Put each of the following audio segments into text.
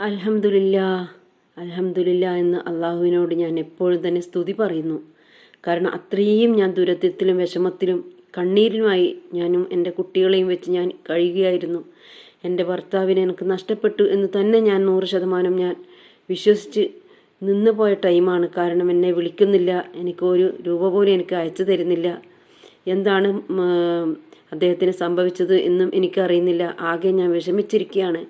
അൽഹംദുലില്ല അലഹമുല്ല എന്ന് അള്ളാഹുവിനോട് ഞാൻ എപ്പോഴും തന്നെ സ്തുതി പറയുന്നു. കാരണം അത്രയും ഞാൻ ദുരിതത്തിലും വിഷമത്തിലും കണ്ണീരിനുമായി ഞാനും എന്റെ കുട്ടികളെയും വെച്ച് ഞാൻ കഴിയുകയായിരുന്നു. എന്റെ ഭർത്താവിനെ എനിക്ക് നഷ്ടപ്പെട്ടു എന്ന് തന്നെ ഞാൻ നൂറ് ശതമാനം ഞാൻ വിശ്വസിച്ച് നിന്ന് പോയ ടൈമാണ് കാരണം എന്നെ വിളിക്കുന്നില്ല എനിക്ക് ഒരു രൂപ പോലും എനിക്ക് അയച്ചു തരുന്നില്ല. എന്താണ് അദ്ദേഹത്തിന് സംഭവിച്ചത് എന്നും എനിക്കറിയുന്നില്ല. ആകെ ഞാൻ വിഷമിച്ചിരിക്കുകയാണ്.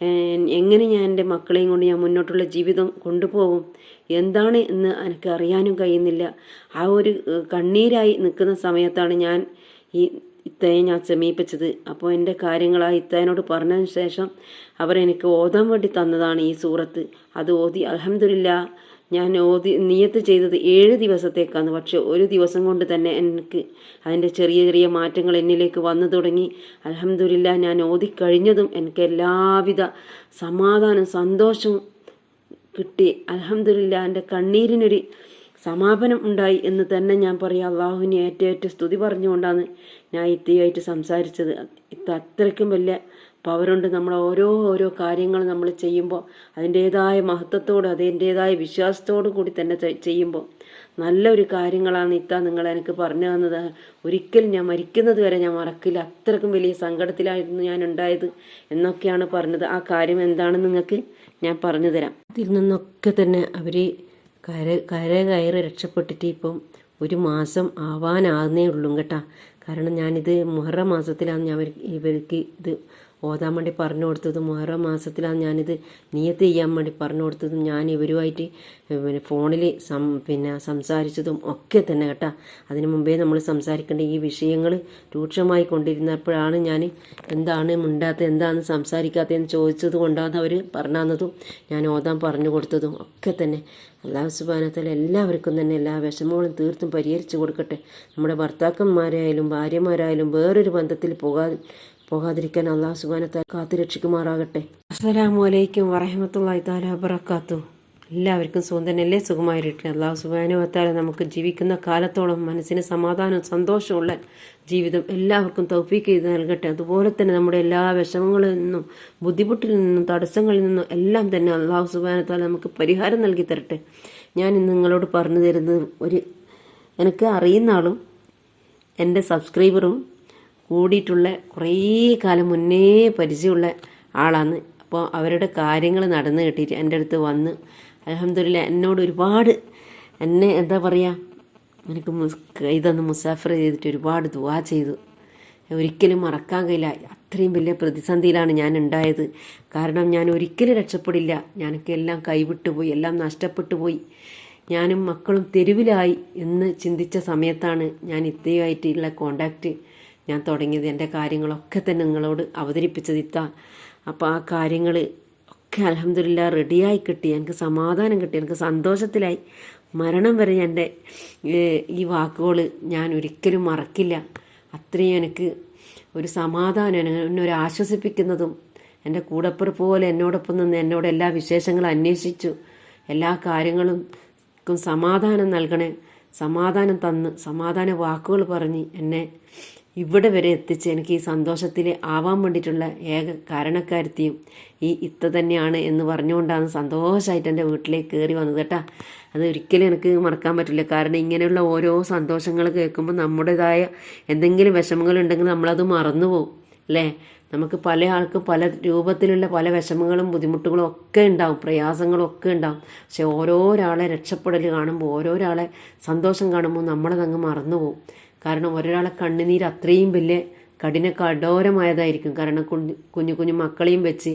എങ്ങനെ ഞാൻ എന്റെ മക്കളെയും കൊണ്ട് ഞാൻ മുന്നോട്ടുള്ള ജീവിതം കൊണ്ടുപോകും? എന്താണ് എന്ന് എനിക്ക് അറിയാനും കഴിയുന്നില്ല. ആ ഒരു കണ്ണീരായി നിൽക്കുന്ന സമയത്താണ് ഞാൻ ഈ ഇത്തയെ ഞാൻ സമീപിച്ചത്. അപ്പോൾ എന്റെ കാര്യങ്ങൾ ആ ഇത്തയനോട് പറഞ്ഞതിന് ശേഷം അവരെനിക്ക് ഓതാൻ വേണ്ടി തന്നതാണ് ഈ സൂറത്ത്. അത് ഓതി അലഹമില്ല ഞാൻ ഓതി നിയത്ത് ചെയ്തത് ഏഴ് ദിവസത്തേക്കാണ്. പക്ഷെ ഒരു ദിവസം കൊണ്ട് തന്നെ എനിക്ക് അതിന്റെ ചെറിയ ചെറിയ മാറ്റങ്ങൾ എന്നിലേക്ക് വന്നു തുടങ്ങി. അലഹമില്ല ഞാൻ ഓതി കഴിഞ്ഞതും എനിക്ക് എല്ലാവിധ സമാധാനം സന്തോഷവും കിട്ടി. അലഹമില്ല എന്റെ കണ്ണീരിനൊരു സമാപനം ഉണ്ടായി എന്ന് തന്നെ ഞാൻ പറയാം. അള്ളാഹുവിനെ ഏറ്റവും ഏറ്റവും സ്തുതി പറഞ്ഞുകൊണ്ടാണ് ഞാൻ ഇത്തയായിട്ട് സംസാരിച്ചത്. ഇത്ര അത്രയ്ക്കും വലിയ പവറുണ്ട് നമ്മൾ ഓരോ ഓരോ കാര്യങ്ങൾ നമ്മൾ ചെയ്യുമ്പോൾ അതിന്റേതായ മഹത്വത്തോട് അതിന്റേതായ വിശ്വാസത്തോടു കൂടി തന്നെ ചെയ്യുമ്പോൾ നല്ലൊരു കാര്യങ്ങളാണ് ഇത്ത നിങ്ങൾ എനിക്ക് പറഞ്ഞു തന്നത്. ഒരിക്കലും ഞാൻ മരിക്കുന്നത് വരെ ഞാൻ മറക്കില്ല. അത്രക്കും വലിയ സങ്കടത്തിലായിരുന്നു ഞാൻ ഉണ്ടായത് എന്നൊക്കെയാണ് പറഞ്ഞത്. ആ കാര്യം എന്താണെന്ന് നിങ്ങൾക്ക് ഞാൻ പറഞ്ഞു തരാം. ഇതിൽ നിന്നൊക്കെ തന്നെ അവർ കര കര കയറി രക്ഷപ്പെട്ടിട്ട് ഇപ്പം ഒരു മാസം ആവാനാകുന്നേ ഉള്ളൂ കേട്ടാ. കാരണം ഞാനിത് മുഹറ മാസത്തിലാണ് ഞാൻ ഇവർക്ക് ഇത് ഓതാൻ വേണ്ടി പറഞ്ഞു കൊടുത്തതും ഓരോ മാസത്തിലാണ് ഞാനിത് നിയത്ത് ചെയ്യാൻ വേണ്ടി പറഞ്ഞു കൊടുത്തതും ഞാൻ ഇവരുമായിട്ട് പിന്നെ ഫോണിൽ സം പിന്നെ സംസാരിച്ചതും ഒക്കെ തന്നെ കേട്ടാ. അതിന് മുമ്പേ നമ്മൾ സംസാരിക്കേണ്ട ഈ വിഷയങ്ങൾ രൂക്ഷമായി കൊണ്ടിരുന്നപ്പോഴാണ് ഞാൻ എന്താണ് മിണ്ടാത്ത എന്താണ് സംസാരിക്കാത്തതെന്ന് ചോദിച്ചത് കൊണ്ടാണ് അവർ പറഞ്ഞതും ഞാൻ ഓതാൻ പറഞ്ഞു കൊടുത്തതും ഒക്കെ തന്നെ. അള്ളാഹു സുബാനത്തല എല്ലാവർക്കും തന്നെ എല്ലാ വിഷമങ്ങളും തീർത്തും പരിഹരിച്ചു കൊടുക്കട്ടെ. നമ്മുടെ ഭർത്താക്കന്മാരായാലും ഭാര്യമാരായാലും വേറൊരു ബന്ധത്തിൽ പോകാ പോകാതിരിക്കാൻ അള്ളാഹു സുബാനത്താൽ കാത്തു രക്ഷിക്കുമാറാകട്ടെ. അസ്സലാമു അലൈക്കും വറഹമത്തല്ലാഹി താല വബറക്കാത്തു എല്ലാവർക്കും സുഖം തന്നെയല്ലേ? സുഖമായിരിക്കട്ടെ. അള്ളാഹു സുബാനുവത്താല നമുക്ക് ജീവിക്കുന്ന കാലത്തോളം മനസ്സിന് സമാധാനവും സന്തോഷമുള്ള ജീവിതം എല്ലാവർക്കും തൗഫീക്ക് ചെയ്ത് നൽകട്ടെ. അതുപോലെ തന്നെ നമ്മുടെ എല്ലാ വിഷമങ്ങളിൽ നിന്നും ബുദ്ധിമുട്ടിൽ നിന്നും തടസ്സങ്ങളിൽ നിന്നും എല്ലാം തന്നെ അള്ളാഹു സുബാനത്താല നമുക്ക് പരിഹാരം നൽകി തരട്ടെ. ഞാൻ ഇന്ന് നിങ്ങളോട് പറഞ്ഞു തരുന്നത് ഒരു എനിക്ക് അറിയുന്ന ആളും എന്റെ സബ്സ്ക്രൈബറും കൂടിയിട്ടുള്ള കുറേ കാലം മുന്നേ പരിചയമുള്ള ആളാണ്. അപ്പോൾ അവരുടെ കാര്യങ്ങൾ നടന്നു കിട്ടിയിട്ട് എന്റെ അടുത്ത് വന്ന് അലഹമില്ല എന്നോട് ഒരുപാട് എന്നെ എന്താ പറയുക എനിക്ക് ഇതൊന്ന് മുസാഫർ ചെയ്തിട്ട് ഒരുപാട് ദുവാ ചെയ്തു. ഒരിക്കലും മറക്കാൻ കഴിയില്ല. അത്രയും വലിയ പ്രതിസന്ധിയിലാണ് ഞാൻ ഉണ്ടായത്. കാരണം ഞാൻ ഒരിക്കലും രക്ഷപ്പെടില്ല. ഞാനൊക്കെ എല്ലാം കൈവിട്ടു പോയി എല്ലാം നഷ്ടപ്പെട്ടു പോയി. ഞാനും മക്കളും തെരുവിലായി എന്ന് ചിന്തിച്ച സമയത്താണ് ഞാൻ ഇത്തയുമായിട്ടുള്ള കോണ്ടാക്റ്റ് ഞാൻ തുടങ്ങിയത് എന്റെ കാര്യങ്ങളൊക്കെ തന്നെ നിങ്ങളോട് അവതരിപ്പിച്ചത് ഇത്താ അപ്പോൾ ആ കാര്യങ്ങൾ ഒക്കെ അലഹമില്ല റെഡിയായി കിട്ടി. എനിക്ക് സമാധാനം കിട്ടി. എനിക്ക് സന്തോഷത്തിലായി. മരണം വരെ എന്റെ ഈ വാക്കുകൾ ഞാൻ ഒരിക്കലും മറക്കില്ല. അത്രയും എനിക്ക് ഒരു സമാധാനം എന്നെ ഒരു ആശ്വസിപ്പിക്കുന്നതും എന്റെ കൂടപ്പുറപ്പ് പോലെ എന്നോടൊപ്പം നിന്ന് എന്നോട് എല്ലാ വിശേഷങ്ങളും അന്വേഷിച്ചു. എല്ലാ കാര്യങ്ങളും സമാധാനം നൽകണേ സമാധാനം തന്ന് സമാധാന വാക്കുകൾ പറഞ്ഞ് എന്നെ ഇവിടെ വരെ എത്തിച്ച് എനിക്ക് ഈ സന്തോഷത്തിൽ ആവാൻ വേണ്ടിയിട്ടുള്ള ഏക കാരണക്കാരത്തിയും ഈ ഇത്ത തന്നെയാണ് എന്ന് പറഞ്ഞുകൊണ്ടാണ് സന്തോഷമായിട്ട് എന്റെ വീട്ടിലേക്ക് കയറി വന്നത് കേട്ടോ. അത് ഒരിക്കലും എനിക്ക് മറക്കാൻ പറ്റില്ല. കാരണം ഇങ്ങനെയുള്ള ഓരോ സന്തോഷങ്ങൾ കേൾക്കുമ്പോൾ നമ്മുടേതായ എന്തെങ്കിലും വിഷമങ്ങൾ ഉണ്ടെങ്കിൽ നമ്മളത് മറന്നു പോകും അല്ലേ? നമുക്ക് പല ആൾക്കും പല രൂപത്തിലുള്ള പല വിഷമങ്ങളും ബുദ്ധിമുട്ടുകളും ഒക്കെ ഉണ്ടാവും പ്രയാസങ്ങളും ഒക്കെ ഉണ്ടാവും. പക്ഷെ ഓരോരാളെ രക്ഷപ്പെടൽ കാണുമ്പോൾ ഓരോരാളെ സന്തോഷം കാണുമ്പോൾ നമ്മളതങ്ങ് മറന്നു പോകും കാരണം ഒരാളെ കണ്ണുനീര് അത്രയും വലിയ കഠിന കഠോരമായതായിരിക്കും. കാരണം കുഞ്ഞു കുഞ്ഞു മക്കളെയും വെച്ച്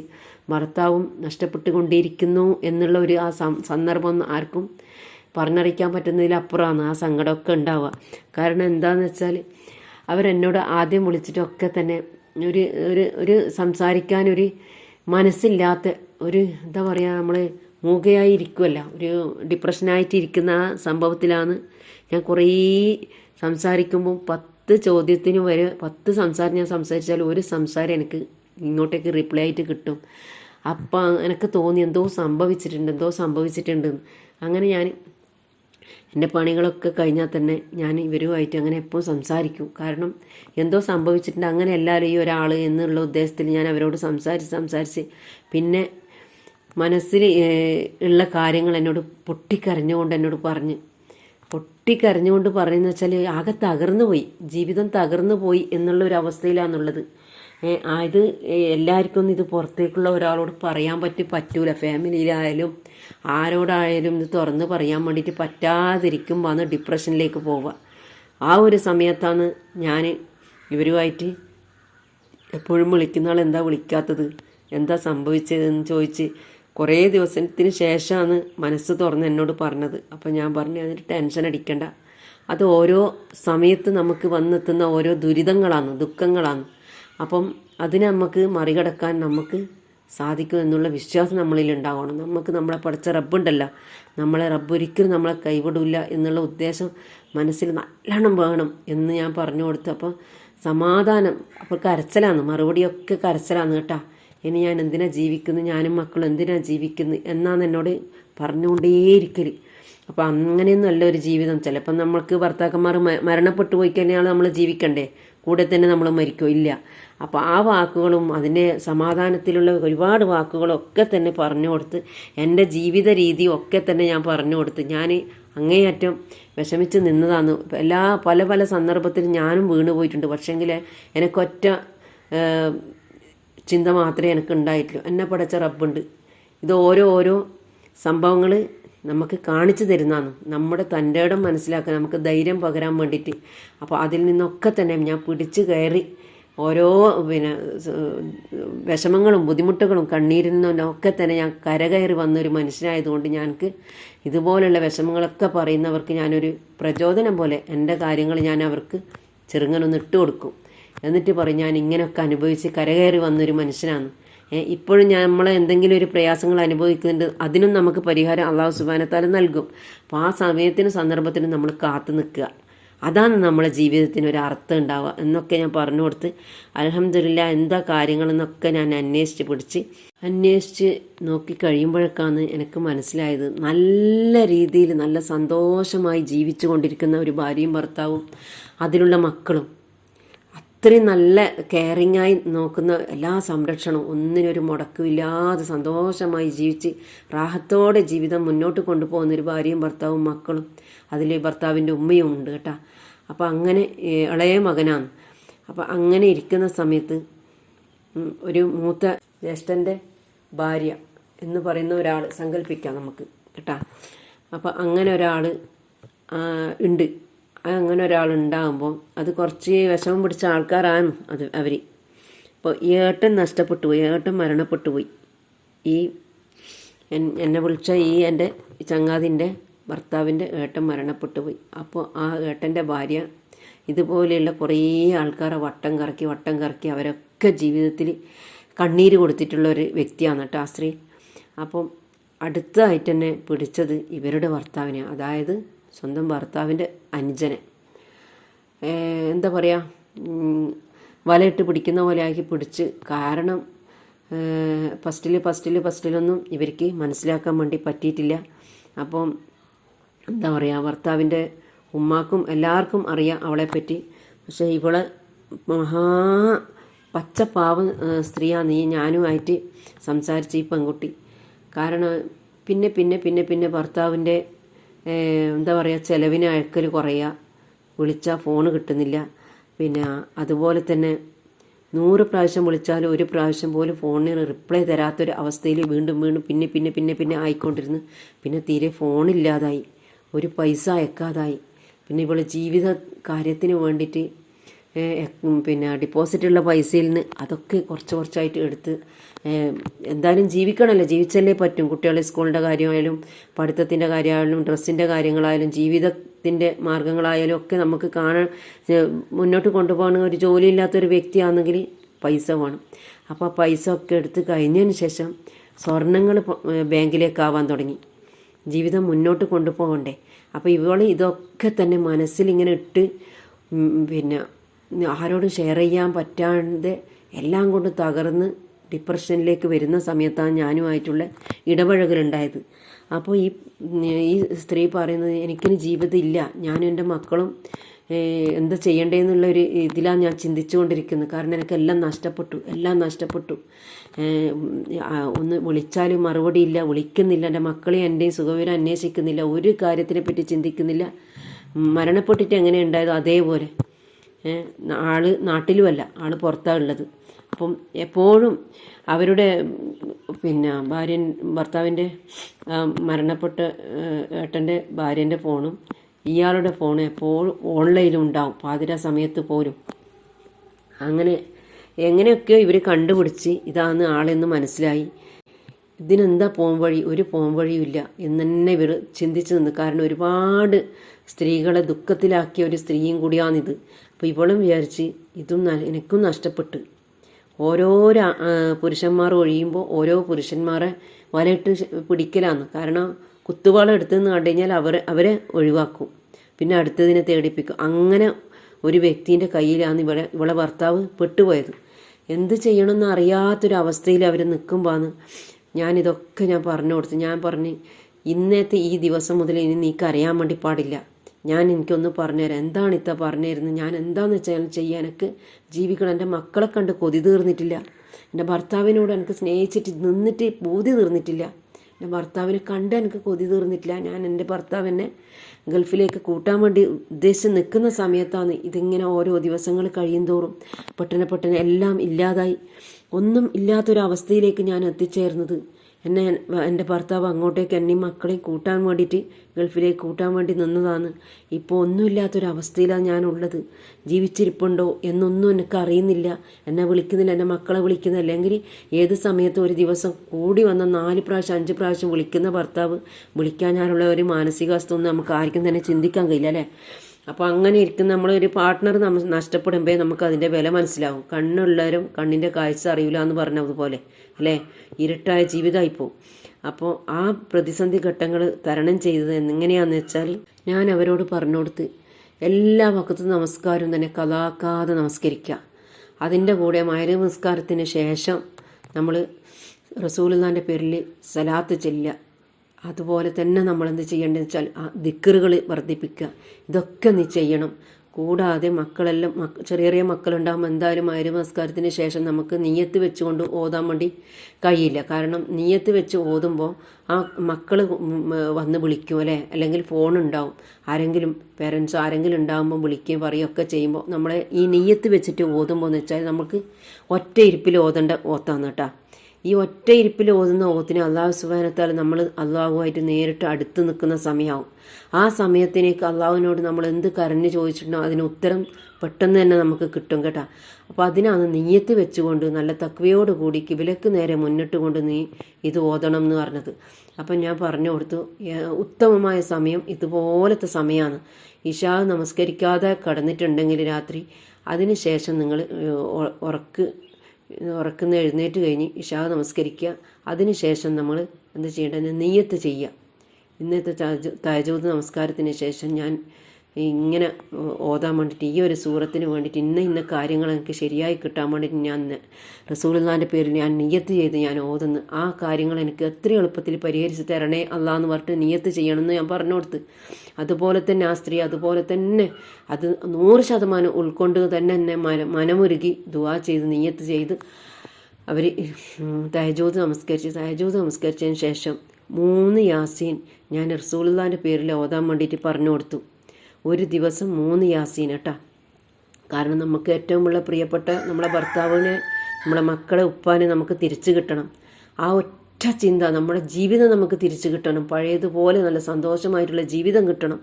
ഭർത്താവും നഷ്ടപ്പെട്ടുകൊണ്ടിരിക്കുന്നു എന്നുള്ള ഒരു ആ സന്ദർഭം ആർക്കും പറഞ്ഞറിയിക്കാൻ പറ്റുന്നതിലപ്പുറമാണ് ആ സങ്കടമൊക്കെ ഉണ്ടാവുക. കാരണം എന്താണെന്ന് വെച്ചാൽ അവരെന്നോട് ആദ്യം വിളിച്ചിട്ടൊക്കെ തന്നെ ഒരു ഒരു ഒരു സംസാരിക്കാനൊരു മനസ്സില്ലാത്ത ഒരു എന്താ പറയുക നമ്മൾ മൂകയായി ഇരിക്കുമല്ല ഒരു ഡിപ്രഷനായിട്ട് ഇരിക്കുന്ന ആ സംഭവത്തിലാണ് ഞാൻ കുറേ സംസാരിക്കുമ്പോൾ പത്ത് ചോദ്യത്തിന് വരെ പത്ത് സംസാരം ഞാൻ സംസാരിച്ചാൽ ഒരു സംസാരം എനിക്ക് ഇങ്ങോട്ടേക്ക് റിപ്ലൈ ആയിട്ട് കിട്ടും. അപ്പം എനിക്ക് തോന്നി എന്തോ സംഭവിച്ചിട്ടുണ്ട് എന്തോ സംഭവിച്ചിട്ടുണ്ട്. അങ്ങനെ ഞാൻ എന്റെ പണികളൊക്കെ കഴിഞ്ഞാൽ തന്നെ ഞാൻ ഇവരുമായിട്ട് അങ്ങനെ എപ്പോഴും സംസാരിക്കും. കാരണം എന്തോ സംഭവിച്ചിട്ടുണ്ട് അങ്ങനെ എല്ലാവരും ഈ ഒരാൾ എന്നുള്ള ഉദ്ദേശത്തിൽ ഞാൻ അവരോട് സംസാരിച്ച് സംസാരിച്ച് പിന്നെ മനസ്സിൽ ഉള്ള കാര്യങ്ങൾ എന്നോട് പൊട്ടിക്കരഞ്ഞുകൊണ്ട് എന്നോട് പറഞ്ഞ് പൊട്ടിക്കരഞ്ഞുകൊണ്ട് പറയുന്ന വെച്ചാൽ ആകെ തകർന്നു പോയി. ജീവിതം തകർന്നു പോയി എന്നുള്ള ഒരു അവസ്ഥയിലാണുള്ളത് അത് എല്ലാവർക്കും ഒന്നും ഇത് പുറത്തേക്കുള്ള ഒരാളോട് പറയാൻ പറ്റി പറ്റൂല. ഫാമിലിയിലായാലും ആരോടായാലും ഇത് തുറന്ന് പറയാൻ വേണ്ടിയിട്ട് പറ്റാതിരിക്കും വന്ന് ഡിപ്രഷനിലേക്ക് പോവുക. ആ ഒരു സമയത്താണ് ഞാൻ ഇവരുമായിട്ട് എപ്പോഴും വിളിക്കുന്ന ആൾ എന്താ വിളിക്കാത്തത്? എന്താ സംഭവിച്ചതെന്ന് ചോദിച്ച് കുറേ ദിവസത്തിന് ശേഷമാണ് മനസ്സ് തുറന്ന് എന്നോട് പറഞ്ഞത്. അപ്പം ഞാൻ പറഞ്ഞു അതിന് ടെൻഷൻ അടിക്കണ്ട. അത് ഓരോ സമയത്ത് നമുക്ക് വന്നെത്തുന്ന ഓരോ ദുരിതങ്ങളാണ് ദുഃഖങ്ങളാണ്. അപ്പം അതിനെ നമുക്ക് മറികടക്കാൻ നമുക്ക് സാധിക്കും എന്നുള്ള വിശ്വാസം നമ്മളിൽ ഉണ്ടാവണം. നമുക്ക് നമ്മളെ പഠിച്ച റബ്ബുണ്ടല്ലോ. നമ്മളെ റബ്ബ് ഒരിക്കലും നമ്മളെ കൈവിടില്ല എന്നുള്ള ഉദ്ദേശം മനസ്സിൽ നല്ലോണം വേണം എന്ന് ഞാൻ പറഞ്ഞു കൊടുത്തു. അപ്പം സമാധാനം അപ്പോൾ കരച്ചിലാണ്. മറുപടിയൊക്കെ കരച്ചിലാണ് കേട്ടാ. ഇനി ഞാൻ എന്തിനാ ജീവിക്കുന്നത് ഞാനും മക്കളും എന്തിനാ ജീവിക്കുന്നത് എന്നാന്ന് എന്നോട് പറഞ്ഞുകൊണ്ടേയിരിക്കൽ അപ്പോൾ അങ്ങനെയൊന്നും അല്ല ഒരു ജീവിതം. ചിലപ്പം നമ്മൾക്ക് ഭർത്താക്കന്മാർ മരണപ്പെട്ടു പോയി കഴിഞ്ഞാൽ നമ്മൾ ജീവിക്കണ്ടേ? കൂടെ തന്നെ നമ്മൾ മരിക്കോ? ഇല്ല. അപ്പോൾ ആ വാക്കുകളും അതിന്റെ സമാധാനത്തിലുള്ള ഒരുപാട് വാക്കുകളൊക്കെ തന്നെ പറഞ്ഞു കൊടുത്ത് എന്റെ ജീവിത രീതി ഒക്കെ തന്നെ ഞാൻ പറഞ്ഞു കൊടുത്ത് ഞാൻ അങ്ങേയറ്റം വിഷമിച്ച് നിന്നതാണ് എല്ലാ പല പല സന്ദർഭത്തിലും ഞാനും വീണ് പോയിട്ടുണ്ട് പക്ഷേങ്കിൽ എനിക്കൊറ്റ ചിന്ത മാത്രമേ എനിക്ക് ഉണ്ടായിട്ടുള്ളൂ എന്നെ പടച്ച റബ്ബുണ്ട്. ഇത് ഓരോ ഓരോ സംഭവങ്ങൾ നമുക്ക് കാണിച്ചു തരുന്നതാണ്. നമ്മുടെ തന്റെ ഇടം മനസ്സിലാക്കാൻ നമുക്ക് ധൈര്യം പകരാൻ വേണ്ടിയിട്ട്. അപ്പോൾ അതിൽ നിന്നൊക്കെ തന്നെ ഞാൻ പിടിച്ചു കയറി ഓരോ പിന്നെ വിഷമങ്ങളും ബുദ്ധിമുട്ടുകളും കണ്ണീരിൽ നിന്നും ഒക്കെ തന്നെ ഞാൻ കരകയറി വന്നൊരു മനുഷ്യനായതുകൊണ്ട് ഞാൻക്ക് ഇതുപോലുള്ള വിഷമങ്ങളൊക്കെ പറയുന്നവർക്ക് ഞാനൊരു പ്രചോദനം പോലെ എന്റെ കാര്യങ്ങൾ ഞാൻ അവർക്ക് ചെറുങ്ങനൊന്ന് ഇട്ട് കൊടുക്കും. എന്നിട്ട് പറയും ഞാൻ ഇങ്ങനെയൊക്കെ അനുഭവിച്ച് കരകയറി വന്നൊരു മനുഷ്യനാണ്. ഇപ്പോഴും ഞാൻ നമ്മളെ എന്തെങ്കിലും ഒരു പ്രയാസങ്ങൾ അനുഭവിക്കുന്നുണ്ട് അതിനും നമുക്ക് പരിഹാരം അള്ളാഹു സുബാനത്താൽ നൽകും. അപ്പോൾ ആ സമയത്തിനും സന്ദർഭത്തിനും നമ്മൾ കാത്തു നിൽക്കുക. അതാണ് നമ്മളെ ജീവിതത്തിന് ഒരു അർത്ഥം ഉണ്ടാവുക എന്നൊക്കെ ഞാൻ പറഞ്ഞു കൊടുത്ത് അലഹമില്ല എന്താ കാര്യങ്ങളെന്നൊക്കെ ഞാൻ അന്വേഷിച്ച് പിടിച്ച് അന്വേഷിച്ച് നോക്കി കഴിയുമ്പോഴൊക്കെയാണ് എനിക്ക് മനസ്സിലായത്. നല്ല രീതിയിൽ നല്ല സന്തോഷമായി ജീവിച്ചു കൊണ്ടിരിക്കുന്ന ഒരു ഭാര്യയും ഭർത്താവും അതിലുള്ള മക്കളും അത്രയും നല്ല കെയറിങ് ആയി നോക്കുന്ന എല്ലാ സംരക്ഷണവും ഒന്നിനൊരു മുടക്കമില്ലാതെ സന്തോഷമായി ജീവിച്ച് റാഹത്തോടെ ജീവിതം മുന്നോട്ട് കൊണ്ടുപോകുന്ന ഒരു ഭാര്യയും ഭർത്താവും മക്കളും അതിൽ ഭർത്താവിന്റെ ഉമ്മയും ഉണ്ട് കേട്ടോ. അപ്പോൾ അങ്ങനെ ഇളയ മകനാണ്. അപ്പോൾ അങ്ങനെ ഇരിക്കുന്ന സമയത്ത് ഒരു മൂത്ത ജ്യേഷ്ഠന്റെ ഭാര്യ എന്ന് പറയുന്ന ഒരാൾ സങ്കല്പിക്കാം നമുക്ക് കേട്ടാ. അപ്പോൾ അങ്ങനെ ഒരാൾ ഉണ്ട്. അങ്ങനെ ഒരാൾ ഉണ്ടാകുമ്പോൾ അത് കുറച്ച് വിഷമം പിടിച്ച ആൾക്കാരാണ് അത് അവർ അപ്പോൾ ഏട്ടൻ നഷ്ടപ്പെട്ടു പോയി ഏട്ടൻ മരണപ്പെട്ടു പോയി. ഈ എന്നെ വിളിച്ച ഈ എന്റെ ചങ്ങാതിന്റെ ഭർത്താവിന്റെ ഏട്ടൻ മരണപ്പെട്ടു പോയി. അപ്പോൾ ആ ഏട്ടന്റെ ഭാര്യ ഇതുപോലെയുള്ള കുറേ ആൾക്കാരെ വട്ടം കറക്കി വട്ടം കറക്കി അവരൊക്കെ ജീവിതത്തിൽ കണ്ണീര് കൊടുത്തിട്ടുള്ള ഒരു വ്യക്തിയാണ് കേട്ടോ ആ സ്ത്രീ. അപ്പം അടുത്തായിട്ട് തന്നെ പിടിച്ചത് ഇവരുടെ ഭർത്താവിനെ അതായത് സ്വന്തം ഭർത്താവിന്റെ അനുജനെ. എന്താ പറയുക വലയിട്ട് പിടിക്കുന്ന പോലെ ആക്കി പിടിച്ച് കാരണം ഫസ്റ്റിൽ ഫസ്റ്റിൽ ഫസ്റ്റിലൊന്നും ഇവർക്ക് മനസ്സിലാക്കാൻ വേണ്ടി പറ്റിയിട്ടില്ല. അപ്പം എന്താ പറയുക ഭർത്താവിന്റെ ഉമ്മാക്കും എല്ലാവർക്കും അറിയാം അവളെപ്പറ്റി പക്ഷേ ഇവളെ മഹാ പച്ചപ്പാവ സ്ത്രീയാണ് നീ. ഞാനുമായിട്ട് സംസാരിച്ച ഈ പെൺകുട്ടി. കാരണം പിന്നെ പിന്നെ പിന്നെ പിന്നെ ഭർത്താവിന്റെ എന്താ പറയുക ചിലവിന് അയക്കൽ കുറയുക വിളിച്ചാൽ ഫോൺ കിട്ടുന്നില്ല. പിന്നെ അതുപോലെ തന്നെ നൂറ് പ്രാവശ്യം വിളിച്ചാലും ഒരു പ്രാവശ്യം പോലും ഫോണിന് റിപ്ലൈ തരാത്തൊരു അവസ്ഥയിൽ വീണ്ടും വീണ്ടും പിന്നെ പിന്നെ പിന്നെ പിന്നെ ആയിക്കൊണ്ടിരുന്നു. പിന്നെ തീരെ ഫോണില്ലാതായി. ഒരു പൈസ അയക്കാതായി. പിന്നെ ഇവിടെ ജീവിത കാര്യത്തിന് വേണ്ടിയിട്ട് പിന്നെ ഡിപ്പോസിറ്റുള്ള പൈസയിൽ നിന്ന് അതൊക്കെ കുറച്ച് കുറച്ചായിട്ട് എടുത്ത് എന്തായാലും ജീവിക്കണമല്ലോ. ജീവിച്ചല്ലേ പറ്റും. കുട്ടികളെ സ്കൂളിന്റെ കാര്യമായാലും പഠിത്തത്തിന്റെ കാര്യമായാലും ഡ്രസ്സിന്റെ കാര്യങ്ങളായാലും ജീവിതത്തിന്റെ മാർഗങ്ങളായാലും ഒക്കെ നമുക്ക് കാണാൻ മുന്നോട്ട് കൊണ്ടുപോകാൻ ഒരു ജോലിയില്ലാത്തൊരു വ്യക്തിയാണെങ്കിൽ പൈസ വേണം. അപ്പോൾ പൈസ ഒക്കെ എടുത്ത് കഴിഞ്ഞതിന് ശേഷം സ്വർണങ്ങൾ ബാങ്കിലേക്കാവാൻ തുടങ്ങി. ജീവിതം മുന്നോട്ട് കൊണ്ടുപോകണ്ടേ. അപ്പോൾ ഇവൾ ഇതൊക്കെ തന്നെ മനസ്സിലിങ്ങനെ ഇട്ട് പിന്നെ ആരോടും ഷെയർ ചെയ്യാൻ പറ്റാതെ എല്ലാം കൊണ്ട് തകർന്ന് ഡിപ്രഷനിലേക്ക് വരുന്ന സമയത്താണ് ഞാനുമായിട്ടുള്ള ഇടപഴകലുണ്ടായത്. അപ്പോൾ ഈ ഈ സ്ത്രീ പറയുന്നത് എനിക്കിനി ജീവിതം ഇല്ല. ഞാനും എന്റെ മക്കളും എന്താ എന്താ ചെയ്യേണ്ടതെന്നുള്ളൊരു ഇതിലാണ് ഞാൻ ചിന്തിച്ചുകൊണ്ടിരിക്കുന്നത്. കാരണം എനിക്കെല്ലാം നഷ്ടപ്പെട്ടു എല്ലാം നഷ്ടപ്പെട്ടു. ഒന്ന് വിളിച്ചാലും മറുപടിയില്ല വിളിക്കുന്നില്ല. എന്റെ മക്കളെ എന്റെയും സുഖവിവരം അന്വേഷിക്കുന്നില്ല ഒരു കാര്യത്തിനെ പറ്റി ചിന്തിക്കുന്നില്ല. മരണപ്പെട്ടിട്ട് എങ്ങനെ ഉണ്ടായതോ അതേപോലെ. ആൾ നാട്ടിലുമല്ല. ആൾ പുറത്താണ് ഉള്ളത്. അപ്പം എപ്പോഴും അവരുടെ പിന്നെ ഭാര്യ ഭർത്താവിന്റെ മരണപ്പെട്ട ഏട്ടന്റെ ഭാര്യന്റെ ഫോണും ഇയാളുടെ ഫോണും എപ്പോഴും ഓൺലൈനിലും ഉണ്ടാവും. പാതിര സമയത്ത് പോലും. അങ്ങനെ എങ്ങനെയൊക്കെയോ ഇവർ കണ്ടുപിടിച്ച് ഇതാണ് ആളെന്ന് മനസ്സിലായി. ഇതിനെന്താ പോം വഴി? ഒരു പോം വഴിയുമില്ല എന്ന് തന്നെ ഇവർ ചിന്തിച്ചു നിന്ന്. കാരണം ഒരുപാട് സ്ത്രീകളെ ദുഃഖത്തിലാക്കിയ ഒരു സ്ത്രീയും കൂടിയാണിത്. അപ്പോൾ ഇവളും വിചാരിച്ച് ഇതും എനിക്കും നഷ്ടപ്പെട്ട്. ഓരോ പുരുഷന്മാർ ഒഴിയുമ്പോൾ ഓരോ പുരുഷന്മാരെ വലയിട്ട് പിടിക്കലാന്ന്. കാരണം കുത്തുവാള എടുത്തെന്ന് കണ്ടു കഴിഞ്ഞാൽ അവരെ അവരെ ഒഴിവാക്കും. പിന്നെ അടുത്തതിനെ തേടിപ്പിക്കും. അങ്ങനെ ഒരു വ്യക്തിന്റെ കയ്യിലാണ് ഇവിടെ ഇവളെ ഭർത്താവ് പെട്ടുപോയത്. എന്ത് ചെയ്യണമെന്ന് അറിയാത്തൊരു അവസ്ഥയിൽ അവർ നിൽക്കുമ്പോഴാണ് ഞാനിതൊക്കെ ഞാൻ പറഞ്ഞു കൊടുത്തു. ഞാൻ പറഞ്ഞ് ഇന്നത്തെ ഈ ദിവസം മുതൽ ഇനി നീക്കറിയാൻ വേണ്ടി പാടില്ല. ഞാൻ എനിക്കൊന്ന് പറഞ്ഞുതരാം. എന്താണ് ഇത്ത പറഞ്ഞു തരുന്നത് ഞാൻ എന്താണെന്ന് വെച്ചാൽ ചെയ്യാനൊക്കെ ജീവിക്കണം. എന്റെ മക്കളെ കണ്ട് കൊതി തീർന്നിട്ടില്ല. എന്റെ ഭർത്താവിനോട് എനിക്ക് സ്നേഹിച്ചിട്ട് നിന്നിട്ട് ബോധി തീർന്നിട്ടില്ല. എന്റെ ഭർത്താവിനെ കണ്ട് എനിക്ക് കൊതി തീർന്നിട്ടില്ല. ഞാൻ എന്റെ ഭർത്താവിനെ ഗൾഫിലേക്ക് കൂട്ടാൻ വേണ്ടി ഉദ്ദേശിച്ച് നിൽക്കുന്ന സമയത്താണ് ഇതിങ്ങനെ ഓരോ ദിവസങ്ങൾ കഴിയും തോറും പെട്ടെന്ന് പെട്ടെന്ന് എല്ലാം ഇല്ലാതായി. ഒന്നും ഇല്ലാത്തൊരവസ്ഥയിലേക്ക് ഞാൻ എത്തിച്ചേർന്നത്. എന്നെ എന്റെ ഭർത്താവ് അങ്ങോട്ടേക്ക് എന്നെയും മക്കളെയും കൂട്ടാൻ വേണ്ടിയിട്ട് ഗൾഫിലേക്ക് കൂട്ടാൻ വേണ്ടി നിന്നതാണ്. ഇപ്പോൾ ഒന്നുമില്ലാത്തൊരവസ്ഥയിലാണ് ഞാനുള്ളത്. ജീവിച്ചിരിപ്പുണ്ടോ എന്നൊന്നും എനിക്ക് അറിയുന്നില്ല. എന്നെ വിളിക്കുന്നില്ല എന്റെ മക്കളെ വിളിക്കുന്നില്ല. അല്ലെങ്കിൽ ഏത് സമയത്തും ഒരു ദിവസം കൂടി വന്ന നാല് പ്രാവശ്യം അഞ്ച് പ്രാവശ്യം വിളിക്കുന്ന ഭർത്താവ് വിളിക്കാനുള്ള ഒരു മാനസികാവസ്ഥ ഒന്നും നമുക്ക് ആർക്കും തന്നെ ചിന്തിക്കാൻ കഴിയില്ല അല്ലേ? അപ്പോൾ അങ്ങനെ ഇരിക്കുന്ന നമ്മളൊരു പാർട്ട്ണർ നമ്മൾ നഷ്ടപ്പെടുമ്പോൾ നമുക്ക് അതിന്റെ വില മനസ്സിലാവും. കണ്ണുള്ളവരും കണ്ണിന്റെ കാഴ്ച അറിയില്ല എന്ന് പറഞ്ഞതുപോലെ അല്ലേ? ഇരുട്ടായ ജീവിതമായിപ്പോവും അപ്പോൾ ആ പ്രതിസന്ധി ഘട്ടങ്ങൾ തരണം ചെയ്തത് എങ്ങനെയാണെന്ന് വെച്ചാൽ ഞാൻ അവരോട് പറഞ്ഞു കൊടുത്ത് എല്ലാ വക്കത്തും നമസ്കാരവും തന്നെ കലാക്കാതെ നമസ്കരിക്കുക. അതിന്റെ കൂടെ മയര നമസ്കാരത്തിന് ശേഷം നമ്മൾ റസൂലുള്ളാന്റെ പേരിൽ സലാത്ത് ചെല്ലുക. അതുപോലെ തന്നെ നമ്മൾ എന്ത് ചെയ്യേണ്ടതെന്ന് വെച്ചാൽ ആ ദിക്കറുകൾ വർദ്ധിപ്പിക്കുക. ഇതൊക്കെ നീ ചെയ്യണം. കൂടാതെ മക്കളെല്ലാം മക്ക ചെറിയ ചെറിയ മക്കളുണ്ടാകുമ്പോൾ എന്തായാലും ആയിര നമസ്കാരത്തിന് ശേഷം നമുക്ക് നീയത്ത് വെച്ചുകൊണ്ട് ഓതാൻ വേണ്ടി കഴിയില്ല. കാരണം നീയത്ത് വെച്ച് ഓതുമ്പോൾ ആ മക്കൾ വന്ന് വിളിക്കും അല്ലേ? അല്ലെങ്കിൽ ഫോൺ ഉണ്ടാവും. ആരെങ്കിലും പേരൻസ് ആരെങ്കിലും ഉണ്ടാകുമ്പോൾ വിളിക്കുകയും പറയുകയൊക്കെ ചെയ്യുമ്പോൾ നമ്മളെ ഈ നീയത്ത് വെച്ചിട്ട് ഓതുമ്പോൾ എന്ന് വെച്ചാൽ നമുക്ക് ഒറ്റ ഇരിപ്പിൽ ഓതേണ്ട ഓത്താന്ന് കേട്ടോ. ഈ ഒറ്റ ഇരിപ്പിൽ ഓതുന്ന ഓത്തിന് അള്ളാഹു സുബാനത്താൽ നമ്മൾ അള്ളാഹുമായിട്ട് നേരിട്ട് അടുത്ത് നിൽക്കുന്ന സമയമാവും. ആ സമയത്തിനേക്ക് അള്ളാഹുവിനോട് നമ്മൾ എന്ത് കരഞ്ഞ് ചോദിച്ചിട്ടുണ്ടോ അതിന് ഉത്തരം പെട്ടെന്ന് തന്നെ നമുക്ക് കിട്ടും കേട്ടോ. അപ്പോൾ അതിനാണ് നീയത്ത് വെച്ചുകൊണ്ട് നല്ല തക്വയോടുകൂടി കിബിലക്ക് നേരെ മുന്നിട്ട് കൊണ്ട് നീ ഇത് ഓതണം എന്ന് പറഞ്ഞത്. അപ്പം ഞാൻ പറഞ്ഞു കൊടുത്തു ഉത്തമമായ സമയം ഇതുപോലത്തെ സമയമാണ് ഇഷാ നമസ്കരിക്കാതെ കടന്നിട്ടുണ്ടെങ്കിൽ രാത്രി അതിനുശേഷം നിങ്ങൾ ഉറക്ക് ഉറക്കുന്ന എഴുന്നേറ്റ് കഴിഞ്ഞ് ഇഷാ നമസ്കരിക്കുക. അതിനുശേഷം നമ്മൾ എന്ത് ചെയ്യേണ്ടത്? നെയ്യത്ത് ചെയ്യുക. ഇന്നത്തെ താജൂദ് നമസ്കാരത്തിന് ശേഷം ഞാൻ ഇങ്ങനെ ഓതാൻ വേണ്ടിയിട്ട് ഈ ഒരു സൂറത്തിന് വേണ്ടിയിട്ട് ഇന്ന ഇന്ന കാര്യങ്ങൾ എനിക്ക് ശരിയായി കിട്ടാൻ വേണ്ടിയിട്ട് ഞാൻ റസൂലുള്ളാന്റെ പേരിൽ ഞാൻ നിയത്ത് ചെയ്ത് ഞാൻ ഓതുന്നു. ആ കാര്യങ്ങൾ എനിക്ക് എത്ര എളുപ്പത്തിൽ പരിഹരിച്ച് തരണേ അല്ലാന്ന് പറഞ്ഞിട്ട് നിയത്ത് ചെയ്യണമെന്ന് ഞാൻ പറഞ്ഞു കൊടുത്ത്. അതുപോലെ തന്നെ ആ സ്ത്രീ അതുപോലെ തന്നെ അത് നൂറ് ശതമാനം ഉൾക്കൊണ്ട് തന്നെ എന്നെ മന മനമുരുകി ദുവാ ചെയ്ത് നിയത്ത് ചെയ്ത് അവർ തഹജോത് നമസ്കരിച്ച് തഹജോത് നമസ്കരിച്ചതിന് ശേഷം മൂന്ന് യാസീൻ ഞാൻ റസൂലുള്ളാന്റെ പേരിൽ ഓതാൻ വേണ്ടിയിട്ട് പറഞ്ഞു കൊടുത്തു. ഒരു ദിവസം മൂന്ന് യാസീൻ കേട്ടാ കാരണം നമുക്ക് ഏറ്റവും ഉള്ള പ്രിയപ്പെട്ട നമ്മളെ ഭർത്താവിനെ നമ്മളെ മക്കളെ ഉപ്പാനെ നമുക്ക് തിരിച്ചു കിട്ടണം. ആ ഒറ്റ ചിന്ത നമ്മുടെ ജീവിതം നമുക്ക് തിരിച്ചു കിട്ടണം. പഴയതുപോലെ നല്ല സന്തോഷമായിട്ടുള്ള ജീവിതം കിട്ടണം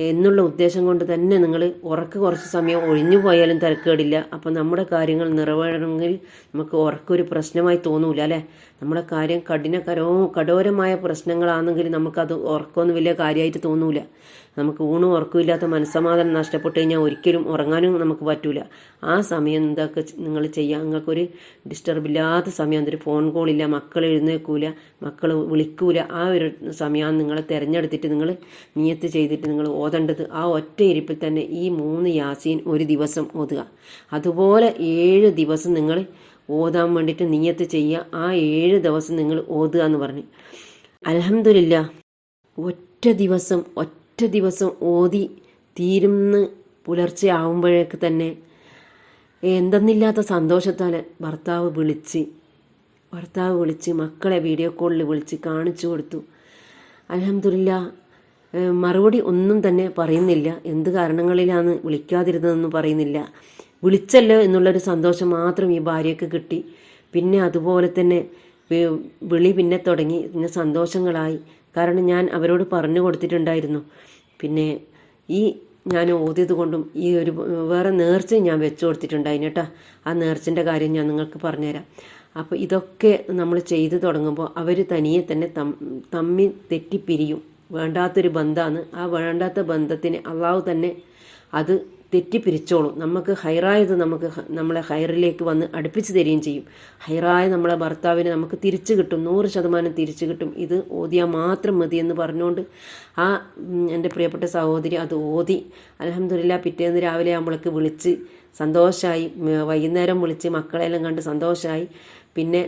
എന്നുള്ള ഉദ്ദേശം കൊണ്ട് തന്നെ നിങ്ങൾ ഉറക്ക് കുറച്ച് സമയം ഒഴിഞ്ഞു പോയാലും തിരക്കേടില്ല. അപ്പം നമ്മുടെ കാര്യങ്ങൾ നിറവേറണമെങ്കിൽ നമുക്ക് ഉറക്കൊരു പ്രശ്നമായി തോന്നൂല അല്ലേ? നമ്മുടെ കാര്യം കഠിനകരോ കഠോരമായ പ്രശ്നങ്ങളാണെങ്കിൽ നമുക്കത് ഉറക്കമൊന്നും വലിയ കാര്യമായിട്ട് തോന്നൂല. നമുക്ക് ഊണും ഉറക്കമില്ലാത്ത മനസ്സമാധാനം നഷ്ടപ്പെട്ടു കഴിഞ്ഞാൽ ഒരിക്കലും ഉറങ്ങാനും നമുക്ക് പറ്റൂല. ആ സമയം എന്തൊക്കെ നിങ്ങൾ ചെയ്യുക നിങ്ങൾക്കൊരു ഡിസ്റ്റർബ് ഇല്ലാത്ത സമയം എന്തൊരു ഫോൺ കോളില്ല മക്കൾ എഴുന്നേൽക്കൂല മക്കൾ വിളിക്കൂല. ആ ഒരു സമയം നിങ്ങളെ തിരഞ്ഞെടുത്തിട്ട് നിങ്ങൾ നിയത്ത് ചെയ്തിട്ട് നിങ്ങൾ ഓതേണ്ടത് ആ ഒറ്റ ഇരിപ്പിൽ തന്നെ ഈ മൂന്ന് യാസീൻ ഒരു ദിവസം ഓതുക. അതുപോലെ ഏഴ് ദിവസം നിങ്ങൾ ഓതാൻ വേണ്ടിയിട്ട് നിയത്ത് ചെയ്യുക. ആ ഏഴ് ദിവസം നിങ്ങൾ ഓതുക എന്ന് പറഞ്ഞു. അലഹമില്ല ഒറ്റ ദിവസം ഒറ്റ ദിവസം ഓതി തീരുന്ന് പുലർച്ചെ ആവുമ്പോഴേക്ക് തന്നെ എന്തെന്നില്ലാത്ത സന്തോഷത്താൽ ഭർത്താവ് വിളിച്ച് ഭർത്താവ് വിളിച്ച് മക്കളെ വീഡിയോ കോളിൽ വിളിച്ച് കാണിച്ചു കൊടുത്തു. അലഹമില്ല മറുപടി ഒന്നും തന്നെ പറയുന്നില്ല. എന്ത് കാരണങ്ങളിലാണ് വിളിക്കാതിരുന്നതെന്ന് പറയുന്നില്ല. വിളിച്ചല്ലോ എന്നുള്ളൊരു സന്തോഷം മാത്രം ഈ ഭാര്യയ്ക്ക് കിട്ടി. പിന്നെ അതുപോലെ തന്നെ വിളി പിന്നെ തുടങ്ങി. പിന്നെ സന്തോഷങ്ങളായി. കാരണം ഞാൻ അവരോട് പറഞ്ഞു കൊടുത്തിട്ടുണ്ടായിരുന്നു. പിന്നെ ഈ ഞാൻ ഓതിയത് കൊണ്ടും ഈ ഒരു വേറെ നേർച്ചയും ഞാൻ വെച്ചു കൊടുത്തിട്ടുണ്ടായിന് കേട്ടോ. ആ നേർച്ചന്റെ കാര്യം ഞാൻ നിങ്ങൾക്ക് പറഞ്ഞുതരാം. അപ്പോൾ ഇതൊക്കെ നമ്മൾ ചെയ്തു തുടങ്ങുമ്പോൾ അവർ തനിയെ തന്നെ തം തമ്മി തെറ്റിപ്പിരിയും. വേണ്ടാത്തൊരു ബന്ധമാണ് ആ വേണ്ടാത്ത ബന്ധത്തിന് അള്ളാഹു തന്നെ അത് തെറ്റിപ്പിരിച്ചോളും. നമുക്ക് ഹൈറായത് നമുക്ക് നമ്മളെ ഹൈറിലേക്ക് വന്ന് അടുപ്പിച്ച് തരികയും ചെയ്യും. ഹൈറായ നമ്മളെ ഭർത്താവിനെ നമുക്ക് തിരിച്ചു കിട്ടും. നൂറ് ശതമാനം തിരിച്ചു കിട്ടും. ഇത് ഓതിയാൽ മാത്രം മതി എന്ന് പറഞ്ഞുകൊണ്ട് ആ എന്റെ പ്രിയപ്പെട്ട സഹോദരി അത് ഓതി. അലഹമില്ല പിറ്റേന്ന് രാവിലെ നമ്മളൊക്കെ വിളിച്ച് സന്തോഷമായി വൈകുന്നേരം വിളിച്ച് മക്കളെല്ലാം കണ്ട് സന്തോഷമായി പിന്നെ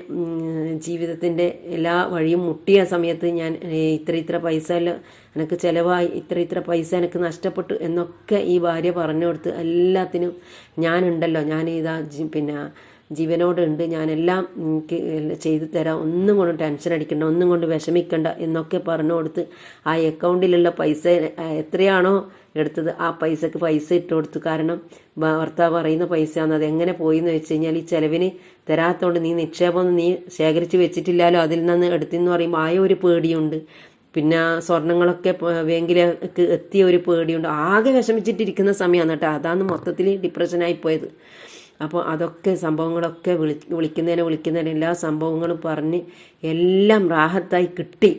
ജീവിതത്തിന്റെ എല്ലാ വഴിയും മുട്ടിയ സമയത്ത് ഞാൻ ഇത്ര ഇത്ര പൈസ എനിക്ക് ചിലവായി ഇത്ര ഇത്ര പൈസ എനിക്ക് നഷ്ടപ്പെട്ടു എന്നൊക്കെ ഈ ഭാര്യ പറഞ്ഞു കൊടുത്ത് എല്ലാത്തിനും ഞാനുണ്ടല്ലോ. ഞാൻ ഇതാ പിന്നെ ജീവനോടുണ്ട്. ഞാനെല്ലാം ചെയ്തു തരാം. ഒന്നും കൊണ്ട് ടെൻഷൻ അടിക്കണ്ട ഒന്നും കൊണ്ട് വിഷമിക്കണ്ട എന്നൊക്കെ പറഞ്ഞു കൊടുത്ത് ആ അക്കൗണ്ടിലുള്ള പൈസ എത്രയാണോ എടുത്തത് ആ പൈസക്ക് പൈസ ഇട്ട് കൊടുത്തു. കാരണം ഭർത്താവ് പറയുന്ന പൈസയാണ് അത് എങ്ങനെ പോയി എന്ന് വെച്ച് കഴിഞ്ഞാൽ ഈ ചെലവിന് തരാത്തോണ്ട് നീ നിക്ഷേപമൊന്നും നീ ശേഖരിച്ച് വെച്ചിട്ടില്ലാലോ അതിൽ നിന്ന് എടുത്തെന്ന് പറയുമ്പോൾ ആയ ഒരു പേടിയുണ്ട്. പിന്നെ സ്വർണങ്ങളൊക്കെ വേങ്കിലേക്ക് എത്തിയ ഒരു പേടിയുണ്ട്. ആകെ വിഷമിച്ചിട്ടിരിക്കുന്ന സമയമാണ് കേട്ടോ. അതാണ് മൊത്തത്തിൽ ഡിപ്രഷനായി പോയത്. അപ്പോൾ അതൊക്കെ സംഭവങ്ങളൊക്കെ വിളി വിളിക്കുന്നതിനെ വിളിക്കുന്നതിന് എല്ലാ സംഭവങ്ങളും പറഞ്ഞ് എല്ലാം റാഹത്തായി കിട്ടി.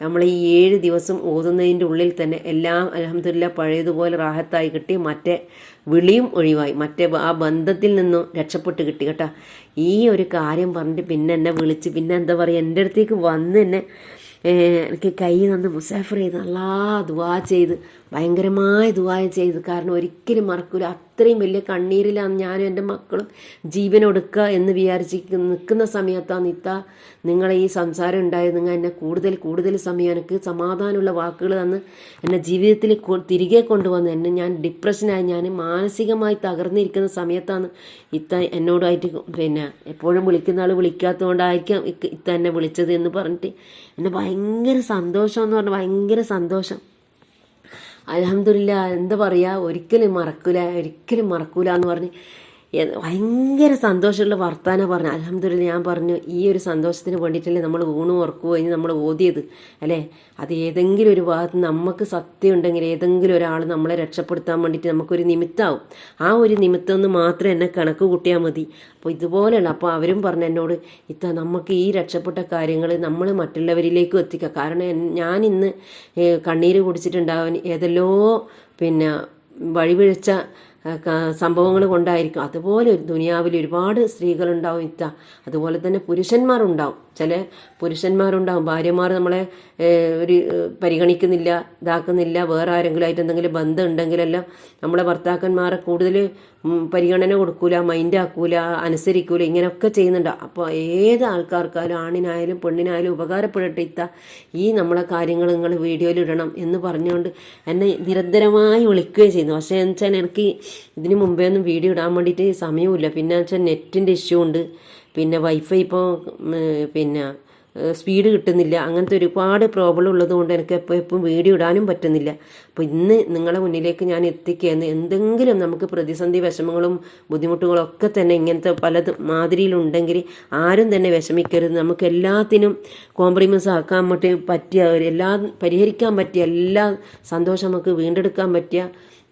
നമ്മൾ ഈ ഏഴ് ദിവസം ഓതുന്നതിന്റെ ഉള്ളിൽ തന്നെ എല്ലാം അലഹമില്ല പഴയതുപോലെ റാഹത്തായി കിട്ടി. മറ്റേ വിളിയും ഒഴിവായി. മറ്റേ ആ ബന്ധത്തിൽ നിന്നും രക്ഷപ്പെട്ട് കിട്ടി കേട്ടോ. ഈ ഒരു കാര്യം പറഞ്ഞിട്ട് പിന്നെ എന്നെ വിളിച്ച് പിന്നെ എന്താ പറയുക എന്റെ അടുത്തേക്ക് വന്ന് എന്നെ എനിക്ക് കൈ നന്ന് മുസാഫർ ചെയ്ത് നല്ല ദുവാ ചെയ്ത് ഭയങ്കരമായ ദുവാ ചെയ്ത്. കാരണം ഒരിക്കലും മറക്കൂല. അത്രയും വലിയ കണ്ണീരിലാണ് ഞാനും എന്റെ മക്കളും ജീവനൊടുക്കുക എന്ന് വിചാരിച്ച് നിൽക്കുന്ന സമയത്താണ് ഇത്ത നിങ്ങളെ ഈ സംസാരം ഉണ്ടായത് നിങ്ങൾ എന്നെ കൂടുതൽ കൂടുതൽ സമയം എനിക്ക് സമാധാനമുള്ള വാക്കുകൾ തന്ന് എന്നെ ജീവിതത്തിൽ തിരികെ കൊണ്ടുവന്ന് എന്നെ ഞാൻ ഡിപ്രഷനായി ഞാൻ മാനസികമായി തകർന്നിരിക്കുന്ന സമയത്താണ് ഇത്ത എന്നോടായിട്ട് പിന്നെ എപ്പോഴും വിളിക്കുന്ന ആൾ വിളിക്കാത്തതുകൊണ്ടായിരിക്കാം കൊണ്ടായിരിക്കാം ഇത്ത എന്നെ വിളിച്ചത് എന്ന് പറഞ്ഞിട്ട്. എന്നെ ഭയങ്കര സന്തോഷം എന്ന് പറഞ്ഞാൽ ഭയങ്കര സന്തോഷം. അലഹമില്ല എന്താ പറയുക ഒരിക്കലും മറക്കൂല ഒരിക്കലും മറക്കൂല എന്ന് പറഞ്ഞ് ഭയങ്കര സന്തോഷമുള്ള വർത്താനം പറഞ്ഞു അലഹമ്മദില്ല ഞാൻ പറഞ്ഞു ഈ ഒരു സന്തോഷത്തിന് വേണ്ടിയിട്ടല്ലേ നമ്മൾ ഊണ് ഉറക്കുകയോ ഇനി നമ്മൾ ഓതിയത് അല്ലേ? അത് ഏതെങ്കിലും ഒരു ഭാഗത്ത് നമുക്ക് സത്യം ഉണ്ടെങ്കിൽ ഏതെങ്കിലും ഒരാൾ നമ്മളെ രക്ഷപ്പെടുത്താൻ വേണ്ടിയിട്ട് നമുക്കൊരു നിമിത്തമാവും ആ ഒരു നിമിത്തം ഒന്ന് മാത്രം എന്നെ കണക്ക് കൂട്ടിയാൽ മതി. അപ്പോൾ ഇതുപോലെയുള്ള അപ്പോൾ അവരും പറഞ്ഞു എന്നോട് ഇത്ത നമുക്ക് ഈ രക്ഷപ്പെട്ട കാര്യങ്ങൾ നമ്മൾ മറ്റുള്ളവരിലേക്കും എത്തിക്കുക കാരണം ഞാൻ ഇന്ന് കണ്ണീര് കുടിച്ചിട്ടുണ്ടാവാൻ ഏതെല്ലോ പിന്നെ വഴിപിഴച്ച സംഭവങ്ങൾ കൊണ്ടായിരിക്കും. അതുപോലെ ദുനിയാവിൽ ഒരുപാട് സ്ത്രീകളുണ്ടാവും ഇത്ത. അതുപോലെ തന്നെ പുരുഷന്മാരുണ്ടാവും. ചില പുരുഷന്മാരുണ്ടാവും. ഭാര്യമാർ നമ്മളെ ഒരു പരിഗണിക്കുന്നില്ല ഇതാക്കുന്നില്ല. വേറെ ആരെങ്കിലും ആയിട്ട് എന്തെങ്കിലും ബന്ധം ഉണ്ടെങ്കിലെല്ലാം നമ്മളെ ഭർത്താക്കന്മാരെ കൂടുതൽ പരിഗണന കൊടുക്കൂല മൈൻഡ് ആക്കൂല അനുസരിക്കൂല ഇങ്ങനെയൊക്കെ ചെയ്യുന്നുണ്ട്. അപ്പോൾ ഏത് ആൾക്കാർക്കായാലും ആണിനായാലും പെണ്ണിനായാലും ഉപകാരപ്പെടട്ടെ ഇത്ത. ഈ നമ്മളെ കാര്യങ്ങൾ നിങ്ങൾ വീഡിയോയിൽ ഇടണം എന്ന് പറഞ്ഞുകൊണ്ട് എന്നെ നിരന്തരമായി വിളിക്കുകയും ചെയ്യുന്നു. പക്ഷേ എന്ന് വെച്ചാൽ എനിക്ക് ഇതിന് മുമ്പേ ഒന്നും വീഡിയോ ഇടാൻ വേണ്ടിയിട്ട് സമയമില്ല പിന്നെ വെച്ചാൽ നെറ്റിന്റെ ഇഷ്യൂ ഉണ്ട്. പിന്നെ വൈഫൈ ഇപ്പോൾ പിന്നെ സ്പീഡ് കിട്ടുന്നില്ല. അങ്ങനത്തെ ഒരുപാട് പ്രോബ്ലം ഉള്ളതുകൊണ്ട് എനിക്ക് എപ്പോൾ എപ്പോൾ വീഡിയോ ഇടാനും പറ്റുന്നില്ല. അപ്പോൾ ഇന്ന് നിങ്ങളുടെ മുന്നിലേക്ക് ഞാൻ എത്തിക്കുകയെന്ന് എന്തെങ്കിലും നമുക്ക് പ്രതിസന്ധി വിഷമങ്ങളും ബുദ്ധിമുട്ടുകളും ഒക്കെ തന്നെ ഇങ്ങനത്തെ പല മാതിരിയിലുണ്ടെങ്കിൽ ആരും തന്നെ വിഷമിക്കരുത്. നമുക്ക് എല്ലാത്തിനും കോംപ്രമൈസ് ആക്കാൻ പറ്റി പറ്റിയ എല്ലാ പരിഹരിക്കാൻ പറ്റിയ എല്ലാ സന്തോഷം നമുക്ക് വീണ്ടെടുക്കാൻ പറ്റിയ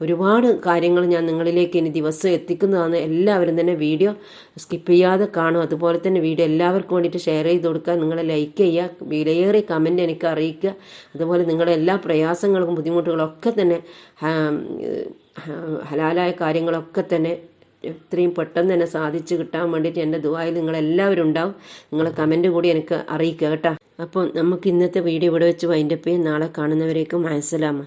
ഒരുപാട് കാര്യങ്ങൾ ഞാൻ നിങ്ങളിലേക്ക് ഇനി ദിവസം എത്തിക്കുന്നതാണ്. എല്ലാവരും തന്നെ വീഡിയോ സ്കിപ്പ് ചെയ്യാതെ കാണും അതുപോലെ തന്നെ വീഡിയോ എല്ലാവർക്കും വേണ്ടിയിട്ട് ഷെയർ ചെയ്ത് കൊടുക്കുക. നിങ്ങളെ ലൈക്ക് ചെയ്യുക. വിലയേറിയ കമന്റ് എനിക്ക് അറിയിക്കുക. അതുപോലെ നിങ്ങളുടെ എല്ലാ പ്രയാസങ്ങളും ബുദ്ധിമുട്ടുകളും ഒക്കെ തന്നെ ഹലാലായ കാര്യങ്ങളൊക്കെ തന്നെ എത്രയും പെട്ടെന്ന് തന്നെ സാധിച്ചു കിട്ടാൻ വേണ്ടിയിട്ട് എന്റെ ദുബായിൽ നിങ്ങളെല്ലാവരും ഉണ്ടാവും. നിങ്ങൾ കമന്റ് കൂടി എനിക്ക് അറിയിക്കുക കേട്ടോ. അപ്പോൾ നമുക്ക് ഇന്നത്തെ വീഡിയോ ഇവിടെ വെച്ച് വൈൻഡപ്പ് ചെയ്യും. നാളെ കാണുന്നവരേക്കും മനസ്സിലാമ